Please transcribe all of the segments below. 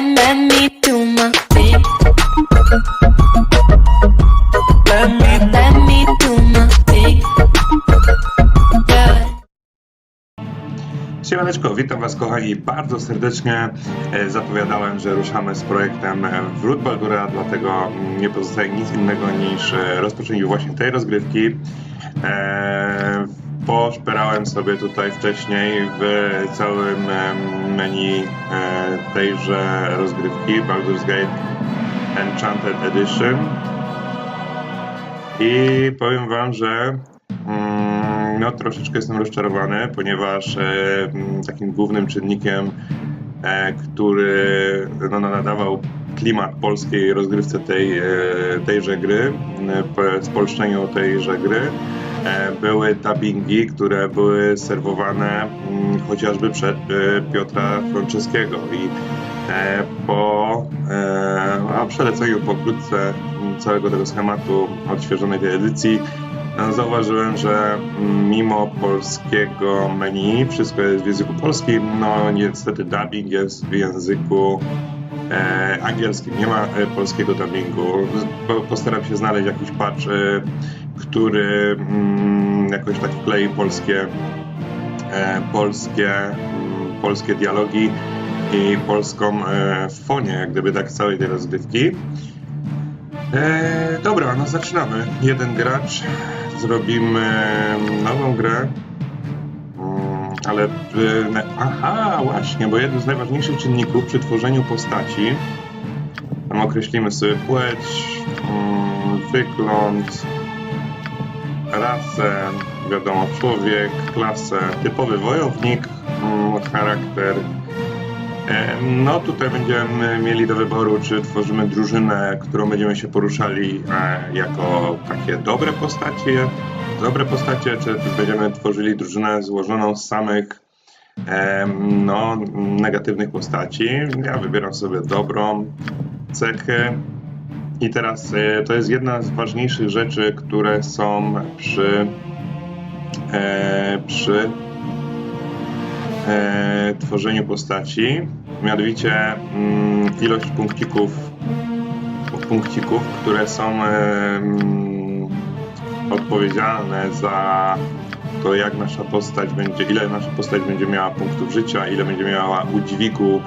let, let. Siemaneczko, witam Was kochani bardzo serdecznie. E, Zapowiadałem, że ruszamy z projektem e, Wrót dlatego nie pozostaje nic innego niż e, rozpoczęcie właśnie tej rozgrywki. E, Poszperałem sobie tutaj wcześniej w całym em, menu e, tejże rozgrywki Baldur's Gate Enchanted Edition. I powiem Wam, że mm, no, troszeczkę jestem rozczarowany, ponieważ e, mm, takim głównym czynnikiem, e, który no, nadawał klimat polskiej rozgrywce tej, e, tejże gry, e, po spolszczeniu tejże gry, e, były dubbingi, które były serwowane mm, chociażby przed e, Piotra Franceskiego i e, po e, a przeleceniu pokrótce mm, całego tego schematu odświeżonej edycji e, zauważyłem, że mm, mimo polskiego menu wszystko jest w języku polskim, no niestety dubbing jest w języku e, angielskim, nie ma e, polskiego dubbingu. Po, postaram się znaleźć jakiś patch, e, który mm, jakoś tak wklei polskie, e, polskie, mm, polskie dialogi i polską e, fonię, jak gdyby tak całej tej rozgrywki. E, dobra, no zaczynamy. Jeden gracz, zrobimy nową grę. Mm, Ale, e, aha, właśnie, bo jeden z najważniejszych czynników przy tworzeniu postaci, określimy sobie płeć, mm, wygląd, rasę, wiadomo, człowiek, klasę, typowy wojownik, mm, charakter, E, No tutaj będziemy mieli do wyboru, czy tworzymy drużynę, którą będziemy się poruszali e, jako takie dobre postacie, dobre postacie, czy będziemy tworzyli drużynę złożoną z samych e, no, negatywnych postaci. Ja wybieram sobie dobrą cechę. I teraz e, to jest jedna z ważniejszych rzeczy, które są przy, e, przy e, tworzeniu postaci, mianowicie mm, ilość punkcików, punkcików, które są e, odpowiedzialne za to, jak nasza postać będzie, ile nasza postać będzie miała punktów życia, ile będzie miała udźwigu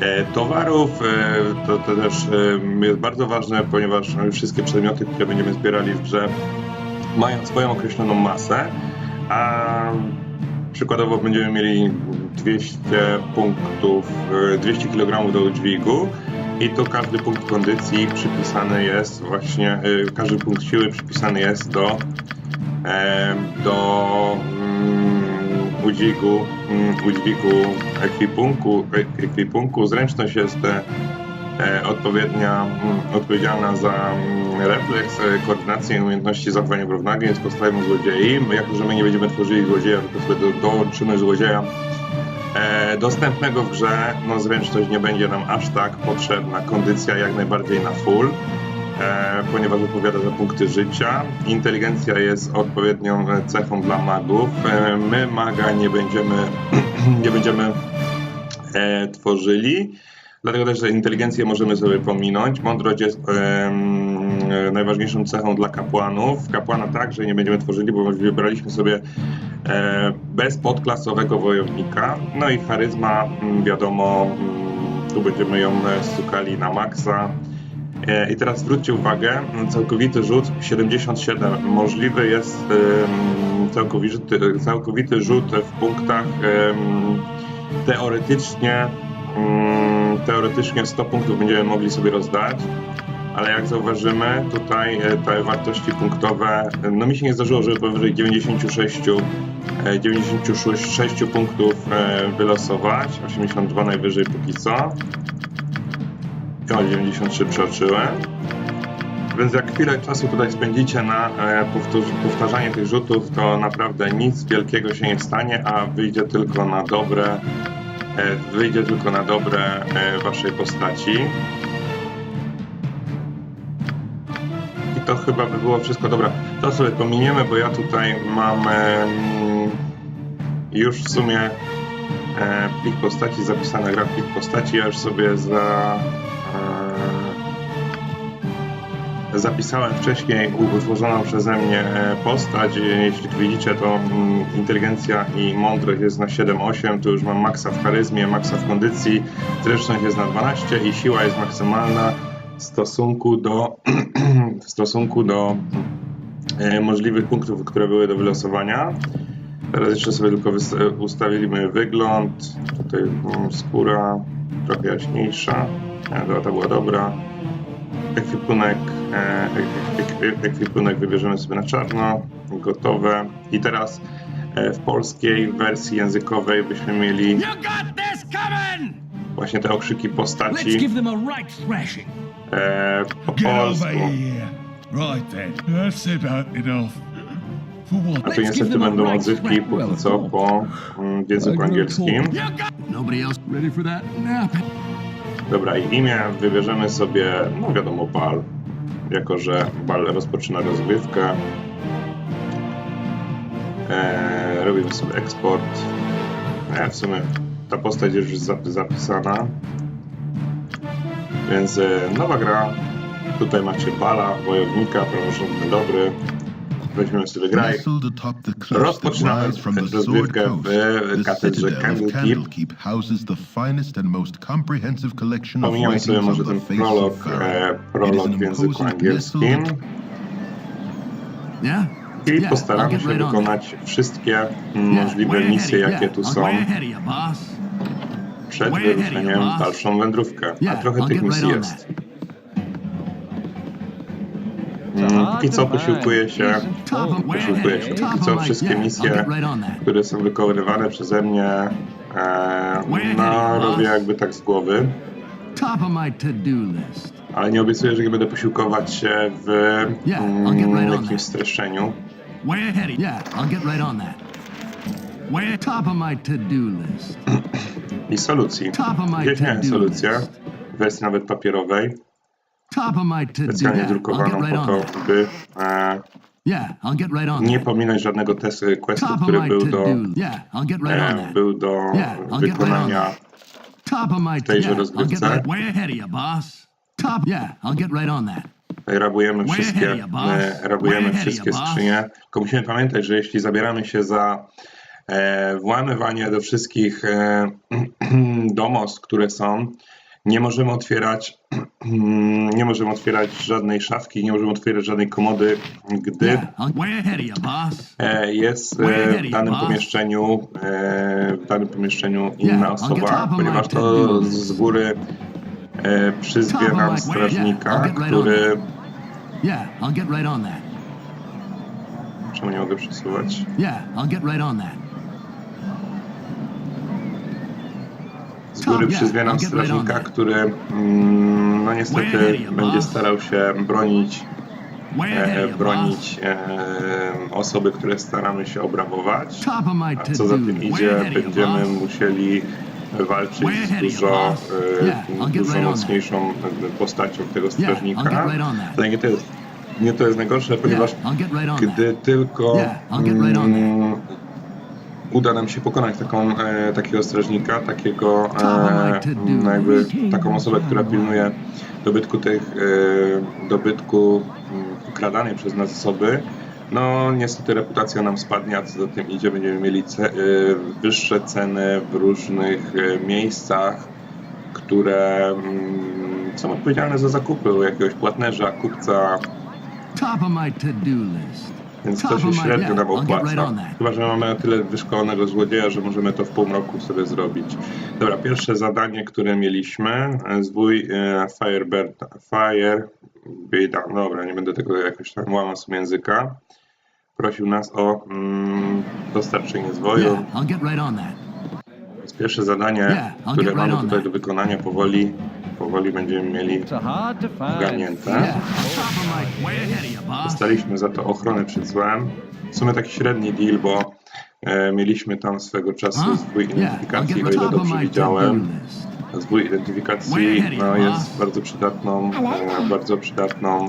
e, towarów. E, to, to też e, jest bardzo ważne, ponieważ wszystkie przedmioty, które będziemy zbierali w grze, mają swoją określoną masę, a Przykładowo będziemy mieli 200 punktów, e, 200 kg do udźwigu i to każdy punkt kondycji przypisany jest właśnie, e, każdy punkt siły przypisany jest do, e, do mm, udźwigu, mm, udźwigu ekwipunku, ek- ekwipunku. Zręczność jest e, odpowiednia, mm, odpowiedzialna za refleks, e, koordynację i umiejętności zachowania w równowagi, więc powstają złodziei. Jako że my nie będziemy tworzyli złodzieja, tylko sobie do, dołączymy złodzieja e, dostępnego w grze, no zręczność nie będzie nam aż tak potrzebna, kondycja jak najbardziej na full. E, ponieważ odpowiada za punkty życia. Inteligencja jest odpowiednią cechą dla magów. E, my maga nie będziemy, nie będziemy e, tworzyli. Dlatego też że inteligencję możemy sobie pominąć. Mądrość jest najważniejszą cechą dla kapłanów. Kapłana także nie będziemy tworzyli, bo wybraliśmy sobie e, bezpodklasowego wojownika. No i charyzma, mm, wiadomo, mm, tu będziemy ją stukali na maksa. E, I teraz zwróćcie uwagę, całkowity rzut 77. Możliwy jest całkowity, całkowity rzut w punktach teoretycznie mm, teoretycznie 100 punktów będziemy mogli sobie rozdać, ale jak zauważymy tutaj e, te wartości punktowe, no mi się nie zdarzyło, żeby powyżej 96, e, 96 punktów e, wylosować, 82 najwyżej póki co. O, 93 przeoczyłem. Więc jak chwilę czasu tutaj spędzicie na e, powtarzanie tych rzutów, to naprawdę nic wielkiego się nie stanie, a wyjdzie tylko na dobre, e, wyjdzie tylko na dobre e, waszej postaci. I to chyba by było wszystko. Dobra, to sobie pominiemy, bo ja tutaj mam już w sumie plik postaci, zapisana gra plik postaci. Ja już sobie za... Zapisałem wcześniej utworzoną przeze mnie e, postać. E, Jeśli tu widzicie, to mm, inteligencja i mądrość jest na 7-8. Tu już mam maksa w charyzmie, maksa w kondycji. Zręczność jest na 12 i siła jest maksymalna w stosunku do, w stosunku do e, możliwych punktów, które były do wylosowania. Teraz jeszcze sobie tylko ustawimy wygląd. Tutaj mm, skóra trochę jaśniejsza. E, to, ta była dobra. Ekwipunek, e, ek, ek, ekwipunek wybierzemy sobie na czarno. Gotowe. I teraz e, w polskiej wersji językowej byśmy mieli właśnie te okrzyki Let's postaci give them a right thrashing. e, po Get polsku. over here. Right then, that's about enough. For what? A tu niestety będą odzywki póki co po mm, w języku angielskim. Nobody else ready for that. Dobra, i imię wybierzemy sobie, no wiadomo, Bal. Jako, że Bal rozpoczyna rozgrywkę. Eee, robimy sobie eksport. E, w sumie ta postać już jest zap- zapisana. Więc e, nowa gra. Tutaj macie Bala, wojownika, praworządny dobry. Weźmiemy sobie graj. Nestled atop the cliffs that Rozpoczynamy rise from the Sword rozgrywkę Coast, w katedrze Candlekeep. Candlekeep houses the finest and most comprehensive collection of Pominiemy sobie może ten prolog, e, prolog w języku angielskim. I postaramy get się right on wykonać wszystkie Yeah, możliwe misje, jakie yeah, tu są przed wyruszeniem w dalszą wędrówkę. A Yeah, trochę tych misji jest. Mm, Póki co posiłkuję się, posiłkuję się. Póki co wszystkie misje, które są wykonywane przeze mnie, e, no robię jakby tak z głowy. Ale nie obiecuję, że nie będę posiłkować się w mm, jakimś streszczeniu. I solucji. Gdzieś miałem solucję, w wersji nawet papierowej, Top of my to-do. specjalnie I'll drukowaną right po on to, that. by e, Yeah, I'll get right on nie that. pominąć żadnego testu, questu, Top of który my był do. Yeah, I'll get right on e, that. był do Yeah, I'll get right on wykonania. that. Top of my tejże yeah, I'll get rozgrywce. right way ahead of you, boss. Top. Yeah, I'll get right on that. Rabujemy Way wszystkie, of you, boss. e, rabujemy wszystkie you, boss. skrzynie. Tylko musimy pamiętać, że jeśli zabieramy się za e, włamywanie do wszystkich e, domostw, które są, nie możemy otwierać nie możemy otwierać żadnej szafki, nie możemy otwierać żadnej komody, gdy e, jest e, ahead w danym pomieszczeniu e, w danym pomieszczeniu inna osoba, ponieważ to z góry e, przyzwie nam strażnika, który czemu nie mogę przesuwać? Yeah, I'll get right on that. Top, przyzwie nam strażnika, który mm, no niestety będzie starał się bronić, e, bronić e, osoby, które staramy się obrabować. A co za tym idzie, będziemy musieli walczyć z dużo, e, dużo mocniejszą e, postacią tego strażnika. Ale nie to jest, nie to jest najgorsze, ponieważ gdy tylko mm, uda nam się pokonać taką, e, takiego strażnika, takiego e, jakby taką osobę, która pilnuje dobytku tych, e, dobytku ukradanej przez nas osoby, no niestety reputacja nam spadnie, a co za tym idzie, będziemy mieli ce, wyższe ceny w różnych miejscach, które mm, są odpowiedzialne za zakupy jakiegoś płatnerza, kupca, Top of my to-do list. Więc to się średnio nam opłaca. Chyba, że mamy na tyle wyszkolonego złodzieja, że możemy to w pół roku sobie zrobić. Dobra, pierwsze zadanie, które mieliśmy, zwój e, Firebird, Fire, dobra, nie będę tego jakoś tam łamał sobie języka. Prosił nas o mm, dostarczenie zwoju. Więc pierwsze zadanie, które mamy tutaj do wykonania powoli, powoli będziemy mieli ogarnięte. Dostaliśmy za to ochronę przed złem. W sumie taki średni deal, bo e, mieliśmy tam swego czasu zwój identyfikacji, o ile dobrze widziałem. Zwój identyfikacji no, jest bardzo przydatną, e, bardzo przydatną,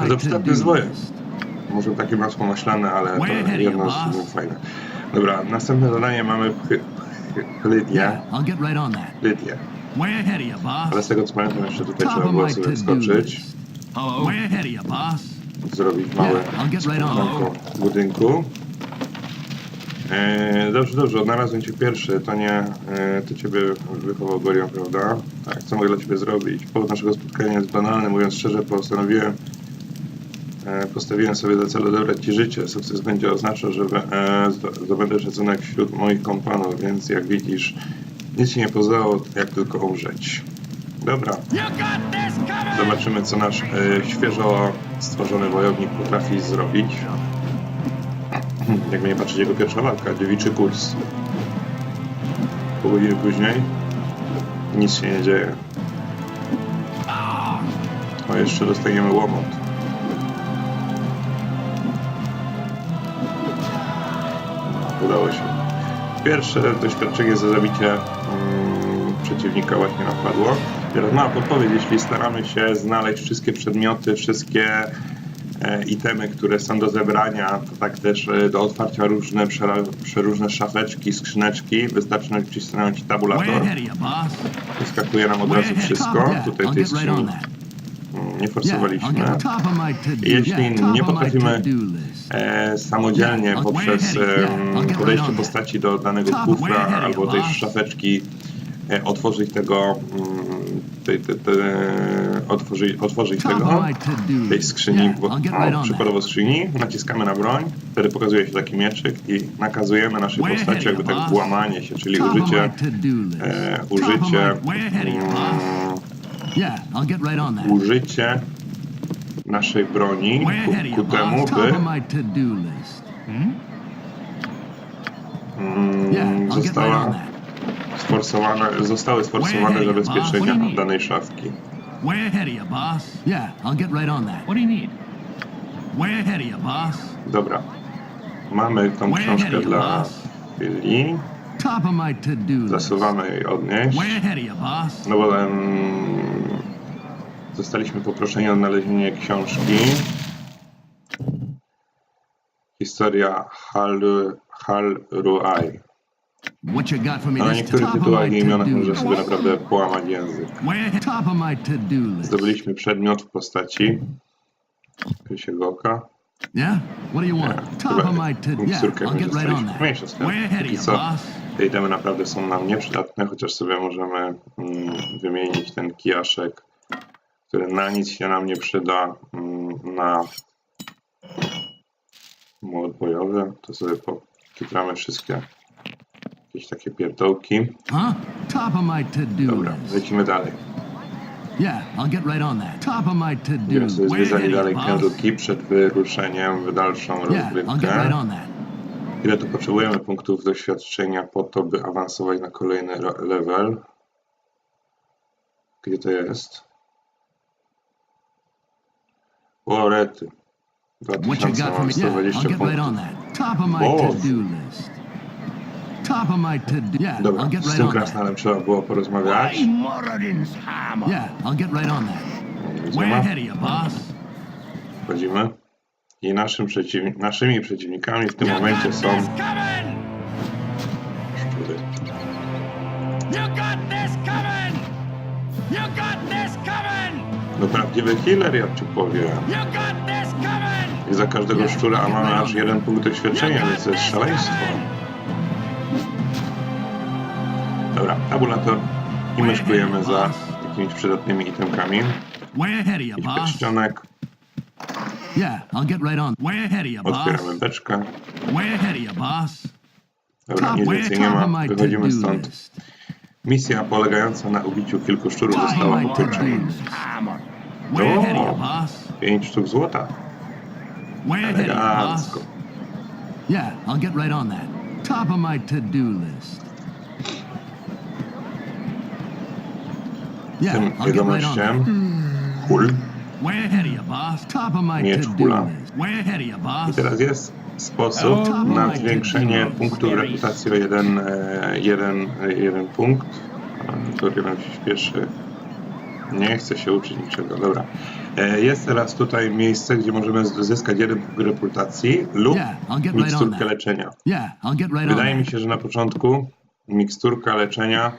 Bardzo przydatny to-do zwoje. list. może takie masło maślane, ale to jedno z fajne. Dobra, następne zadanie mamy Yeah, I'll get right on that. Lydię. Way ahead of you, boss. Ale z tego co pamiętam, jeszcze tutaj trzeba było sobie wskoczyć, list. Way ahead of you, boss. zrobić małe Yeah, that. budynku. E, dobrze, dobrze, odnalazłem cię pierwszy, to nie, e, to ciebie wychował Gorion, prawda? Tak, co mogę dla ciebie zrobić? Powód naszego spotkania jest banalny, mówiąc szczerze, postanowiłem, postawiłem sobie za cel odebrać ci życie. Sukces będzie oznaczał, że e, zdo- zdobędę szacunek wśród moich kompanów, więc jak widzisz, nic ci nie pozostało, jak tylko umrzeć. Dobra. Zobaczymy, co nasz e, świeżo stworzony wojownik potrafi zrobić. Jak mnie patrzeć, jego pierwsza walka, dziewiczy kurs. Pół godziny później nic się nie dzieje. O, jeszcze dostajemy łomot. Udało się. Pierwsze doświadczenie za zabicie mm, przeciwnika właśnie napadło. Teraz mała podpowiedź, jeśli staramy się znaleźć wszystkie przedmioty, wszystkie e, itemy, które są do zebrania, to tak też e, do otwarcia różne, przeróżne szafeczki, skrzyneczki, wystarczy nacisnąć tabulator, wyskakuje nam od razu wszystko. Tutaj tej skrzyni nie forsowaliśmy. Jeśli nie potrafimy e, samodzielnie poprzez right podejście postaci do danego kufra albo tej szafeczki e, otworzyć tego mm, tej, tej, tej, otworzyć, otworzyć tego tej skrzyni, bo, I'll get o, right on przykładowo skrzyni, naciskamy na broń, wtedy pokazuje się taki mieczyk i nakazujemy naszej postaci jakby tak włamanie się, czyli użycie e, użycie mm, Yeah, I'll get right on that. użycie naszej broni Way ahead of ku, you, ku temu, boss. Top by of my to-do list. mm, Yeah, I'll get right on została that. sforsowane, zostały sforsowane zabezpieczenia danej szafki. Way ahead of you, boss. Yeah, I'll get right on that. What do you need? Way ahead of you, boss. Dobra. Mamy tą książkę dla boss. chwili. Top of my to-do list. Zasuwamy jej odnieść. Way ahead of you, boss. No bo em, zostaliśmy poproszeni o odnalezienie książki. Historia Hal, Hal Ruai. What you got for me Ale niektórych tytułach i imionach może sobie naprawdę połamać język. Zdobyliśmy przedmiot w postaci Krysiego Oka. Yeah? What do you want? Top of my to Yeah, Miksturkę I'll get right on dostaliśmy. that. Mniejsza z tym. Way ahead of Póki you, co boss. te itemy naprawdę są nam nieprzydatne, chociaż sobie możemy mm, wymienić ten kijaszek, który na nic się nam nie przyda, mm, na młot bojowy. To sobie pokitramy wszystkie jakieś takie pierdołki. Dobra, lecimy dalej. Yeah, I'll get right on that. Top of my to-do. Będziemy sobie zwiedzali dalej księżutki przed wyruszeniem w dalszą rozgrywkę. Ile tu potrzebujemy punktów doświadczenia po to, by awansować na kolejny level? Gdzie to jest? O, rety. What you got for me? Yeah, 2120 I'll get right on that. Top of my Boss. to-do list. Top of my to-do. Yeah, Dobra, I'll get z right tym on that. krasnalem trzeba było porozmawiać. Yeah, I'll get right on that. Way ahead of you, boss. Wchodzimy. I naszym przeciwni- naszymi przeciwnikami w tym momencie są szczury. You got this coming! You got this! No prawdziwy killer, jak ci powiem. I za każdego szczura mamy aż jeden punkt doświadczenia, więc to jest szaleństwo. Dobra, tabulator i myszkujemy za jakimiś przydatnymi itemkami. Jakiś boss. pierścionek, Yeah, I'll get right on. Way ahead of you, otwieramy beczkę. Way ahead of you, boss. Dobra, nic więcej nie ma, my wychodzimy stąd. Misja polegająca na ubiciu kilku szczurów została my to-do ukończona. list. Way ahead of you, O, boss. pięć sztuk złota. Elegancko. Yeah, I'll get right on that. Top of my to-do list. Yeah, Tym I'll get right on that. kul. Way ahead of you, boss. Top of my Miecz to-do kula. list. Way ahead of you, I boss. teraz jest sposób na zwiększenie punktów reputacji o jeden, e, jeden, e, jeden punkt. To nam się śpieszy Nie chcę się uczyć niczego, dobra. E, Jest teraz tutaj miejsce, gdzie możemy zyskać jeden punkt reputacji lub Yeah, miksturkę leczenia. Yeah, right Wydaje mi się, że na początku miksturka leczenia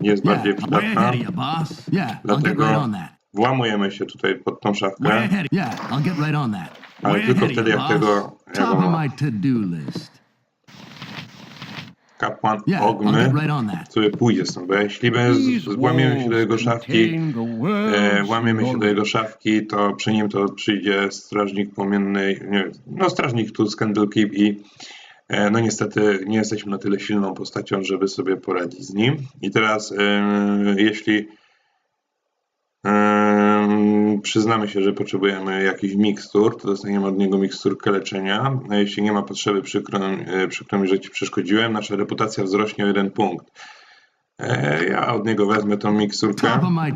jest bardziej Yeah, way przydatna. Dlatego włamujemy się tutaj pod tą szafkę, ale tylko wtedy, jak tego jak Top of on- my to-do list. Kapłan ogmy sobie pójdzie stąd, bo jeśli my z- włamiemy się do jego szafki, e, włamiemy się do jego szafki, to przy nim to przyjdzie strażnik płomienny, nie, no strażnik tu z Candle Keep i e, no niestety nie jesteśmy na tyle silną postacią, żeby sobie poradzić z nim. I teraz e, jeśli e, przyznamy się, że potrzebujemy jakiś mikstur, to dostaniemy od niego miksturkę leczenia. A jeśli nie ma potrzeby, przykro, e, przykro mi, że Ci przeszkodziłem, nasza reputacja wzrośnie o jeden punkt. E, ja od niego wezmę tą miksturkę. Of my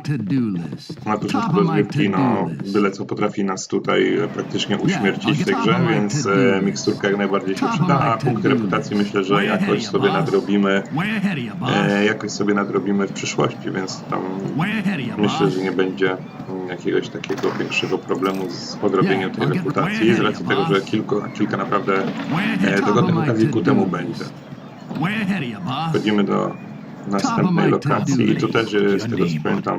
rozgrywki, no, byle co potrafi nas tutaj e, praktycznie uśmiercić w tej grze, więc e, miksturka jak najbardziej się przyda, a punkty reputacji myślę, że jakoś sobie nadrobimy, jakoś sobie nadrobimy w przyszłości, więc tam myślę, że nie będzie jakiegoś takiego większego problemu z podrobieniem tej reputacji, z racji tego, że kilku, kilka naprawdę dogodnych okazji ku temu będzie. Wchodzimy do następnej lokacji i tu też jest, z tego co pamiętam,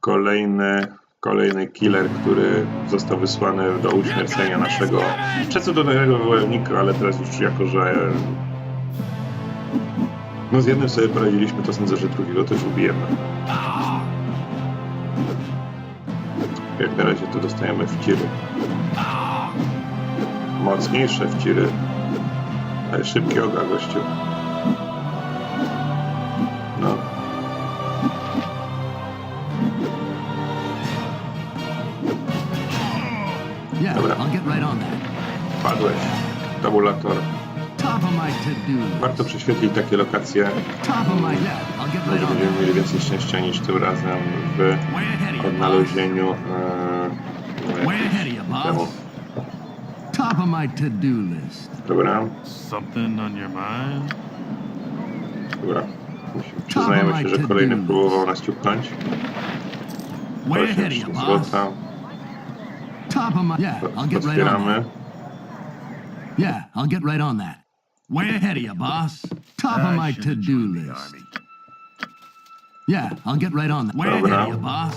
kolejny, kolejny killer, który został wysłany do uśmiercenia naszego przecudownego wojownika, ale teraz już jako, że no z jednym sobie poradziliśmy, to sądzę, że drugiego też ubijemy. Jak na razie to dostajemy wciry. Mocniejsze wciry. Ale szybkie oga, gościu. Warto prześwietlić takie lokacje, może będziemy mieli więcej szczęścia niż tym razem w odnalezieniu e, you, temu. boss. Top of my to-do list. Dobra, Something on your mind? dobra. Musimy- Przyznajemy się, że kolejny próbował nas ciupnąć. Way ahead of 8 you, boss. złota. Top of my, yeah, I'll get right on Otwieramy. that. Yeah, I'll get right on that. Way ahead of you, boss. Top of my to-do list. Yeah, I'll get right on that. Way Dobra. ahead of you, boss.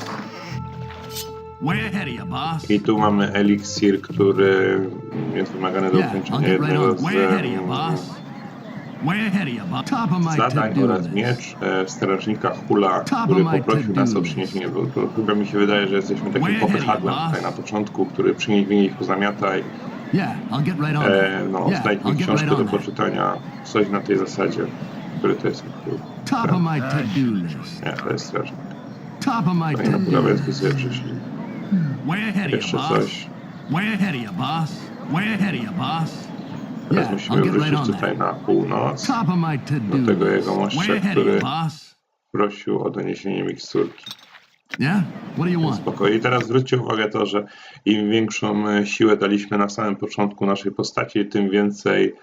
Way ahead of you, boss. I tu mamy eliksir, który jest wymagany do Yeah, I'll ukończenia get right jednego on. z Way ahead of you, boss. Way ahead of you, boss. Top of my zadań to-do oraz list. miecz e, strażnika Hula, który poprosił nas o przyniesienie, bo to chyba mi się wydaje, że jesteśmy takim popychadłem tutaj na początku, który przynieś wynieś pozamiataj, Yeah, I'll get right on e, no, Yeah, znajdź mi I'll get książkę do poczytania, coś na tej zasadzie, który to jest Hul. Top of my to-do list. Nie, to jest strażnik. Top of my No i na budowę by sobie przyszli. Way ahead of Jeszcze you, boss. coś. Way ahead of you, boss. Way ahead of you, boss. Teraz musimy wrócić tutaj na północ do tego ahead of który you, boss. prosił o doniesienie miksturki. Yeah? What do you want? Spokojnie. I teraz zwróćcie uwagę to, że im większą e, siłę daliśmy na samym początku naszej postaci, tym więcej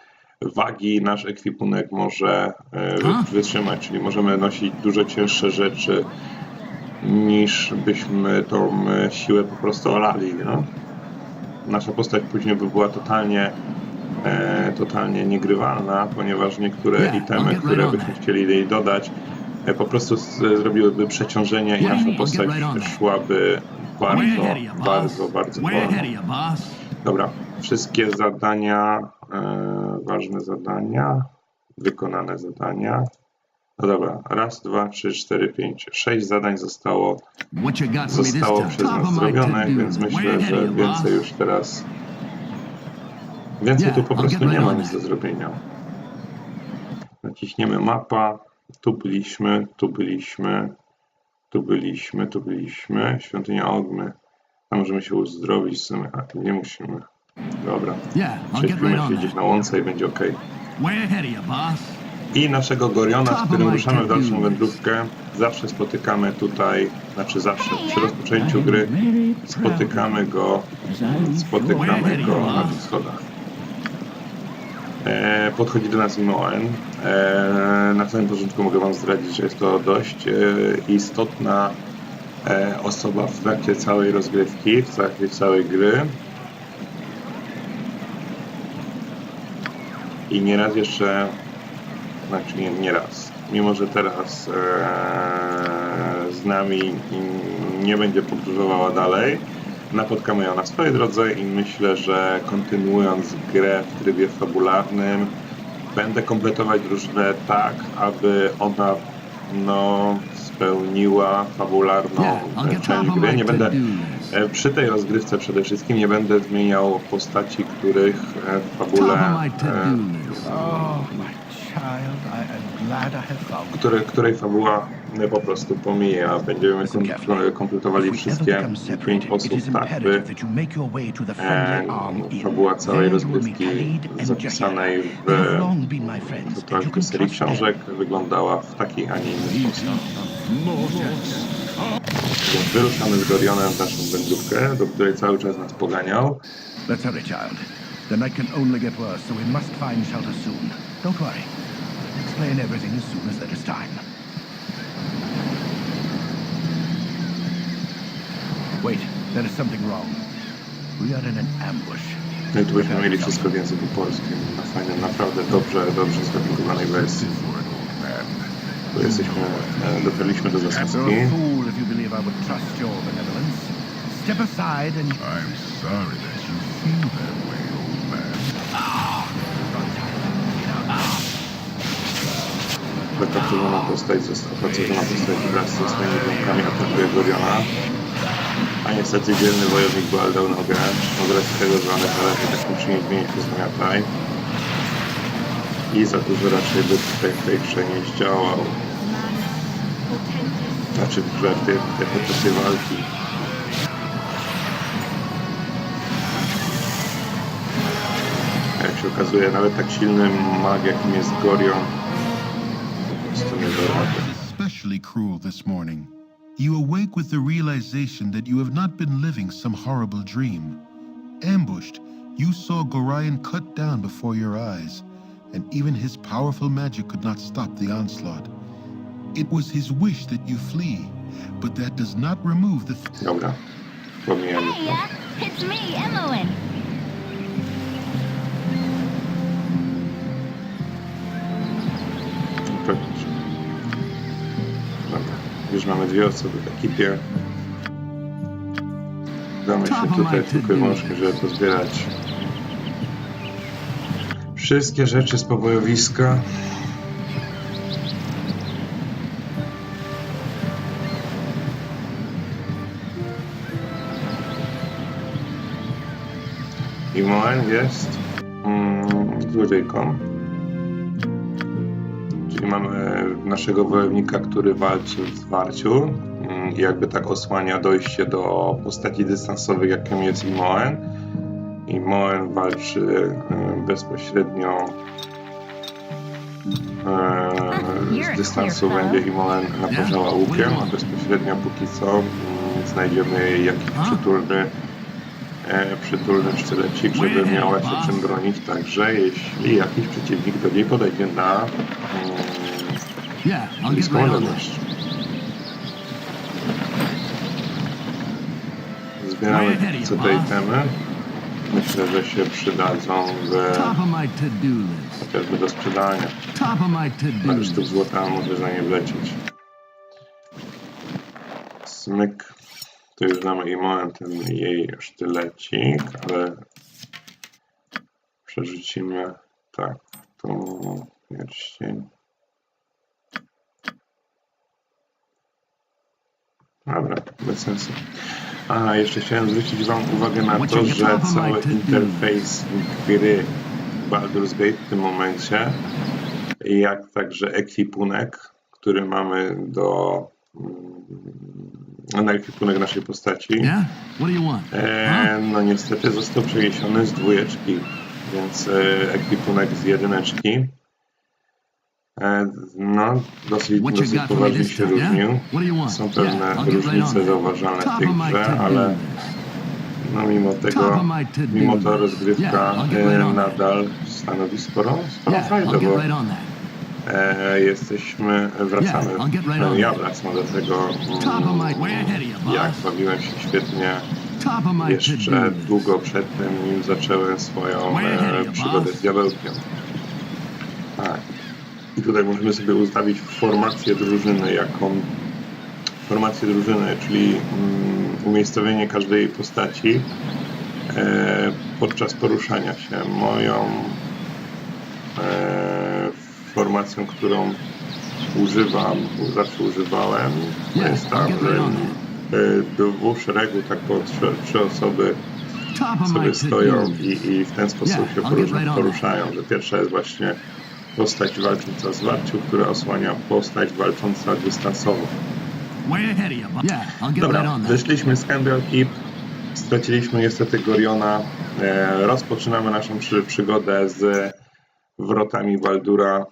wagi nasz ekwipunek może e, A? wytrzymać, czyli możemy nosić dużo cięższe rzeczy niż byśmy tą e, siłę po prostu olali. No? Nasza postać później by była totalnie e, totalnie niegrywalna, ponieważ niektóre Yeah, itemy, które byśmy chcieli jej dodać, po prostu zrobiłyby przeciążenie i nasza postać szłaby bardzo, bardzo, bardzo wolno. Dobra, wszystkie zadania, e, ważne zadania, wykonane zadania. No dobra, raz, dwa, trzy, cztery, pięć, sześć zadań zostało, zostało przez nas zrobionych, więc myślę, że więcej już teraz Więcej tu po prostu nie ma nic do zrobienia. Naciśniemy mapa. Tu byliśmy, tu byliśmy, tu byliśmy, tu byliśmy. Świątynia Ogmy. Tam możemy się uzdrowić w sumie. A, nie musimy. Dobra. Prześpimy się gdzieś na łące i będzie ok. I naszego Goriona, z którym ruszamy w dalszą wędrówkę, zawsze spotykamy tutaj, znaczy zawsze, przy rozpoczęciu gry spotykamy go, spotykamy go na tych schodach. E, podchodzi do nas Imoen. E, na samym początku mogę Wam zdradzić, że jest to dość e, istotna e, osoba w trakcie całej rozgrywki, w trakcie całej gry. I nieraz jeszcze, znaczy nie, nie raz, mimo że teraz z nami nie będzie podróżowała dalej, napotkamy ją na swojej drodze i myślę, że kontynuując grę w trybie fabularnym, będę kompletować różne tak, aby ona no, spełniła fabularną Yeah, część gry. Nie będę e, przy tej rozgrywce przede wszystkim nie będę zmieniał postaci, których e, w fabule e. Oh, my child, I am glad I have found you. które, której fabuła po prostu pomija. Będziemy kompletowali wszystkie pięć osób tak, by e, fabuła całej will meet rozgrywki zapisanej w can serii książek wyglądała w taki, a nie inny sposób. Wyruszamy z Gorionem w naszą wędrówkę, do której cały czas nas poganiał. Let's hurry, child. The night can only get worse, so we must find shelter soon. Don't worry. Explain everything as soon as there is time. Wait, there is something wrong. We are in an ambush. No i tu byśmy mieli wszystko w języku polskim, na fajnym, naprawdę dobrze, dobrze zredagowanej wersji. Tu jesteśmy, e, dotarliśmy do zasadzki. You're a fool if you believe I would trust your benevolence. Step aside and... I'm sorry that you feel that way, old man. Zakapilowana postać, opracowana postać wraz ze swoimi rękami atakuje Goriona. A niestety dzielny wojownik Boal dał nogę. Od razu tego, one zależy tak musi nie zmienić się zmiataj. I za dużo raczej by tutaj w tej grze nie zdziałał. Znaczy w w tej, w tej walki. A Jak się okazuje, nawet tak silny mag, jakim jest Gorion, po prostu nie da rady. Especially cruel this morning. You awake with the realization that you have not been living some horrible dream. Ambushed, you saw Gorion cut down before your eyes, and even his powerful magic could not stop the onslaught. It was his wish that you flee, but that does not remove the f- Dobra, pomijamy to. Hiya, it's me, Emmeline. Już mamy dwie osoby w ekipie. Damy się tutaj tylko i wyłącznie, żeby pozbierać wszystkie rzeczy z pobojowiska. I Moen jest mm, mamy naszego wojownika, który walczy w zwarciu mm, i jakby tak osłania dojście do postaci dystansowych, jakim jest Imoen. Imoen walczy e, bezpośrednio e, z dystansu będzie Imoen naparzała łukiem, a bezpośrednio póki co mm, znajdziemy jakiś przytulny e, przytulny sztylecik, żeby miała się czym bronić, także jeśli jakiś przeciwnik do niej podejdzie na mm, Yeah, I'll get bliską right on odległość. Zbieramy co te itemy. Myślę, że się przydadzą w, Top of my to-do list. chociażby do sprzedania. Top of my to-do Parę sztuk list. złota może za nie wlecieć. Smyk. Tu już mamy i moment ten jej sztylecik, ale przerzucimy tak, tu pierścień. Dobra, bez sensu. A, jeszcze chciałem zwrócić Wam uwagę na to, że cały interfejs gry Baldur's Gate w tym momencie, jak także ekwipunek, który mamy do mm, na ekwipunek naszej postaci, e, no niestety został przeniesiony z dwójeczki, więc e, ekwipunek z jedyneczki no dosyć, dosyć poważnie się różnił. Są pewne różnice zauważalne w tej grze, ale no mimo tego, mimo to rozgrywka e, nadal stanowi sporą Yeah, frajdę, bo e, jesteśmy, wracamy, no, ja wracam do tego, mm, jak bawiłem się świetnie jeszcze długo przed tym, nim zacząłem swoją e, przygodę z diabełkiem. Tak. I tutaj możemy sobie ustawić formację drużyny, jaką formację drużyny, czyli mm, umiejscowienie każdej postaci e, podczas poruszania się. Moją e, formacją, którą używam, zawsze używałem, jest tak, get że on e, dwóch szeregu, tak po trzy, trzy osoby sobie stoją i, i w ten sposób się poruszają, że pierwsza jest właśnie postać walcząca z warciu, która osłania postać walcząca dystansowo. Dobra, wyszliśmy z Campbell Keep, straciliśmy niestety Goriona, e, rozpoczynamy naszą przy, przygodę z wrotami Waldura.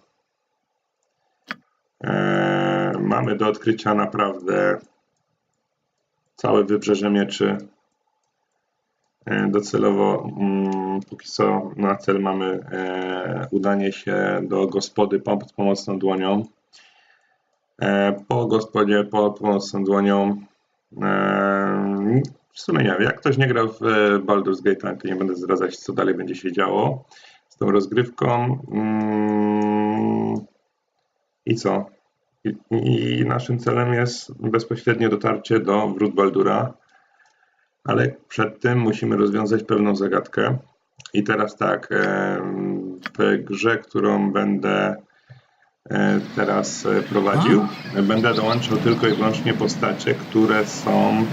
E, mamy do odkrycia naprawdę całe wybrzeże mieczy. E, Docelowo, mm, póki co na cel mamy e, udanie się do gospody pod pomocną dłonią. E, po gospodzie pod pomocną dłonią w sumie nie wiem, jak ktoś nie grał w Baldur's Gate, to nie będę zdradzać, co dalej będzie się działo z tą rozgrywką. Mm, I co? I, I naszym celem jest bezpośrednie dotarcie do wrót Baldura, ale przed tym musimy rozwiązać pewną zagadkę. I teraz tak, w grze, którą będę e, teraz e, prowadził, będę dołączał tylko i wyłącznie postacie, które są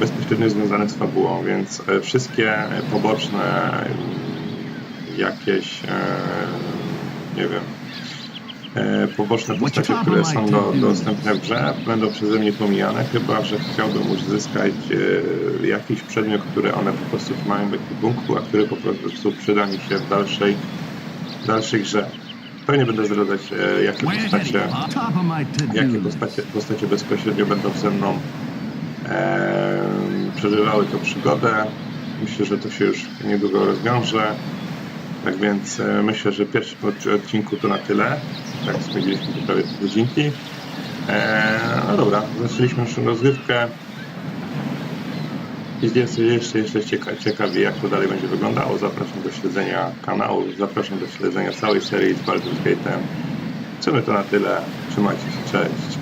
bezpośrednio związane z fabułą, więc e, wszystkie poboczne jakieś, nie wiem, poboczne postacie, które są do, dostępne w grze, będą przeze mnie pomijane, chyba że chciałbym uzyskać e, jakiś przedmiot, który one po prostu mają w ekwipunku, a który po prostu przyda mi się w dalszej, dalszej grze. Pewnie będę zdradzać, e, jakie postacie, jakie postacie, postacie bezpośrednio będą ze mną e, przeżywały tę przygodę. Myślę, że to się już niedługo rozwiąże. Tak więc e, myślę, że odc- odcinku to na tyle. Tak, spędziliśmy tu prawie pół godzinki. E, no dobra, zaczęliśmy naszą rozgrywkę. Jeśli jeszcze, jeszcze cieka ciekawi, jak to dalej będzie wyglądało, zapraszam do śledzenia kanału, zapraszam do śledzenia całej serii z Baldur's Gate'em. Sumie to na tyle. Trzymajcie się, cześć.